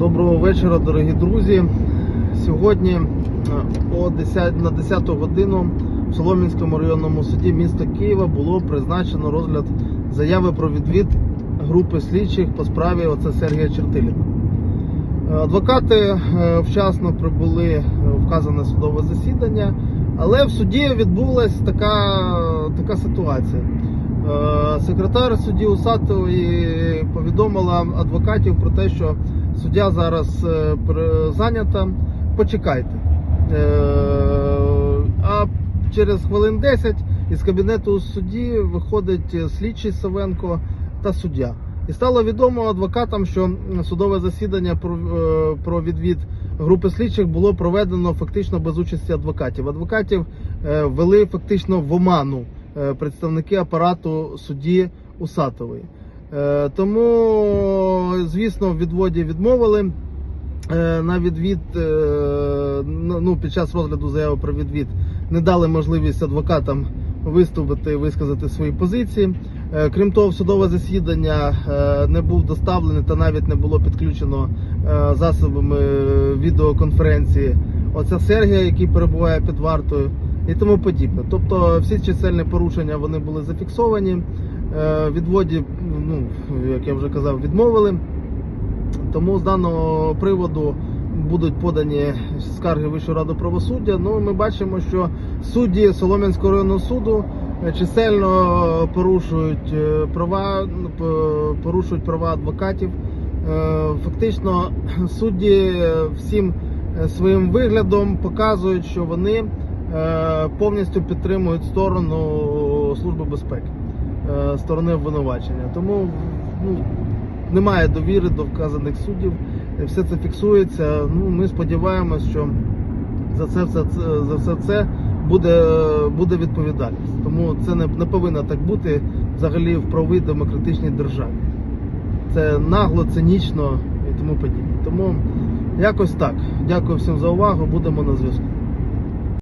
Доброго вечора, дорогі друзі. Сьогодні е, о 10, на 10 годину в Солом'янському районному суді міста Києва було призначено розгляд заяви про відвід групи слідчих по справі оце Сергія Чертиліна. Е, Адвокати е, вчасно прибули вказане судове засідання, але в суді відбулася така, така ситуація. Секретар судді Усатової повідомила адвокатів про те, що суддя зараз е, зайнята. Почекайте. Е, А через хвилин 10 із кабінету судді виходить слідчий Савенко та суддя. І стало відомо адвокатам, що судове засідання про, е, відвід групи слідчих було проведено фактично без участі адвокатів. Адвокатів ввели фактично в оману представники апарату судді Усатової. Е, Тому, звісно, в відводі відмовили. Е, На відвід е, ну, під час розгляду заяви про відвід не дали можливість адвокатам виступити висказати свої позиції. Крім того, в судове засідання не був доставлений та навіть не було підключено засобами відеоконференції оця Сергія, який перебуває під вартою, і тому подібне. Тобто всі чисельні порушення вони були зафіксовані. Е, Відводі, ну як я вже казав, відмовили. Тому з даного приводу будуть подані скарги Вищої ради правосуддя. Ну, ми бачимо, що судді Солом'янського районного суду е, чисельно порушують е, права, порушують права адвокатів. Фактично, судді всім своїм виглядом показують, що вони повністю підтримують сторону Служби безпеки, сторони обвинувачення. Тому ну, немає довіри до вказаних суддів, все це фіксується. Ну, ми сподіваємось, що за це все за все це буде, буде відповідальність. Тому це не, не повинно так бути взагалі в правовій демократичній державі. Це нагло, цинічно і тому подібне. Тому якось так. Дякую всім за увагу. Будемо на зв'язку.